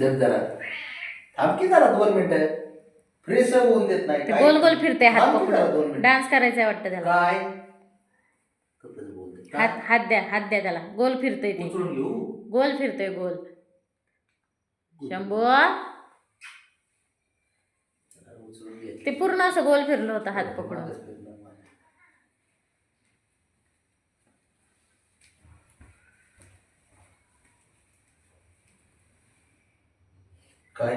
धर जरा थांब की जरा दोन मिनिटं. फ्रेश होऊन देत नाही. काय? गोल गोल फिरते हात थांब की जरा दोन पकडून मिनिटं. डान्स करायचा वाटतं त्याला. काय? कसं बोलते? काय? हात हात द्या हात द्या त्याला. गोल फिरतोय ते. उचलून घेऊ? गोल फिरतोय गोल. शंभू. उचलून घे. ते पूर्ण असं गोल फिरलं होतं हात पकडून. मागच माझं. काय?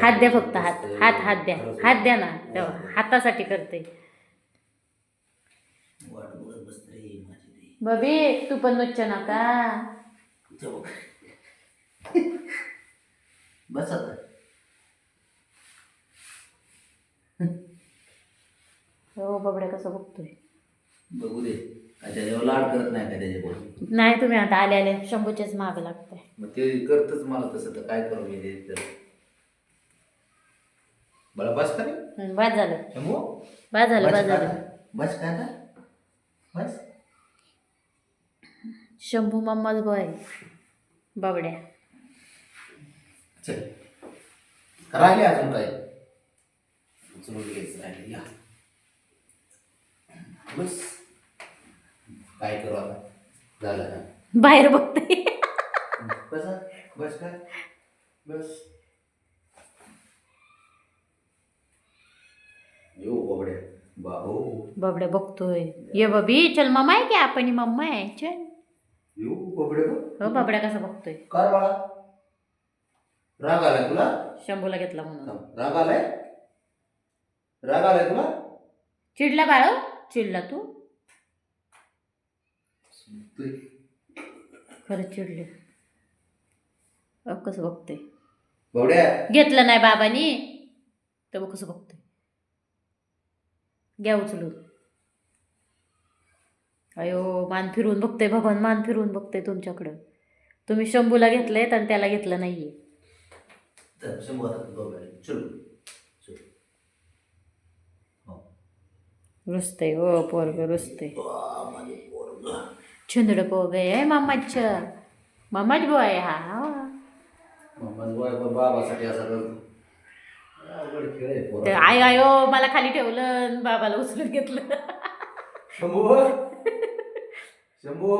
हात द्या फक्त हात. हात हात द्या. हात द्या ना. तेव्हा हातासाठी करते. वाट बघत बसत रे माझी रे. बबी तू पण नुच्च नका. इथं बघ. बस आता. हो बबड्या कसं बघतोय? बघू दे. काय त्याच्यावर लाड करत नाही का नाही तुम्ही आता आले आले. शंभूचेच माग लागताय. मग ते करतच मला तसं तर काय करू मी ते तर? बळा बस का रे? बाद झालं. शंभू? बाद झालं बस बाद का झालं? बस का आता? बस? शंभू मम्माच बॉय बबड्या. चल. राहिले अजून काय? उचलून घ्यायचं राहिले या. बस. काय करू आता? झालं ना बाहेर बघते. बस बस काय बस. यो बाबड्या. बाबो. बबड्या बघतोय. ये बबी चल मम्मा आहे की आपण? ही मम्मा आहे. चल. यो बाबड्या बघ. हो बबड्या कसं बघतोय? कर बाळा? राग आलाय तुला? शंभूला घेतला म्हणून. राग आलाय? राग आलाय तुला? चिडला बाळ? चिडला तू- खरंच चिडले. कसं बाबड्या घेतलं नाही बाबानी तर बघ कसं बघतोय. घ्या उचलून. अयो मान फिरवून बघतोय भगवान मान फिरवून बघतोय तुमच्याकडं. तुम्ही शंभूला घेतलंय आणि त्याला घेतलं नाहीये. चल शंभू आता तू बाबड्या चल. चल. हो. हो पोरग रुसतंय. बा, माझे पोरगं. छुंदड पोग आहे मामाच मामाच हा मम्मा बाय पण बाबासाठी असा करतो अवघड खेळ आहे ते पोराचा. आय आयो मला खाली ठेवलं आणि बाबाला उचलून घेतलं. शंभू. शंभू.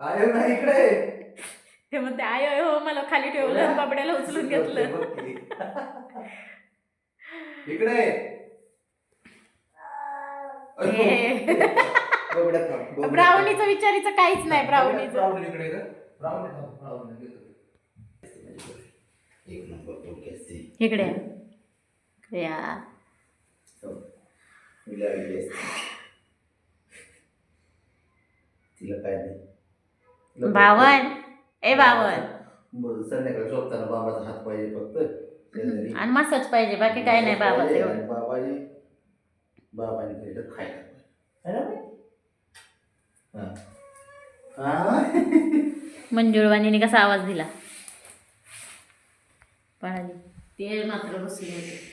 आहे ना इकडे. ते म्हणते आय आय हो मला खाली ठेवलं आणि बाबड्याला उचलून घेतलं. इकडे. अयो. बाबड्या ब्राउनीचं विचारीचं काहीच नाही. ब्राउनीचं ब्राउनी इकडे का? ब्राउनी थांब, ब्राउनी घेतो. एक नंबर डोकी असते. इकडे या हो. मी लागली असते. तिला काय नाही तिला बावन ए बावन बरं, संध्याकाळी झोपताना बाबाचा हात पाहिजे फक्त शेजारी. आणि मसाज पाहिजे बाकी काय नाही बाबाचं एवढं बाबाजी बाबाने केलं खायला है ना बाई? मंजुळवाणीने कसा आवाज दिला? पळाली. ते मात्र बसले होते.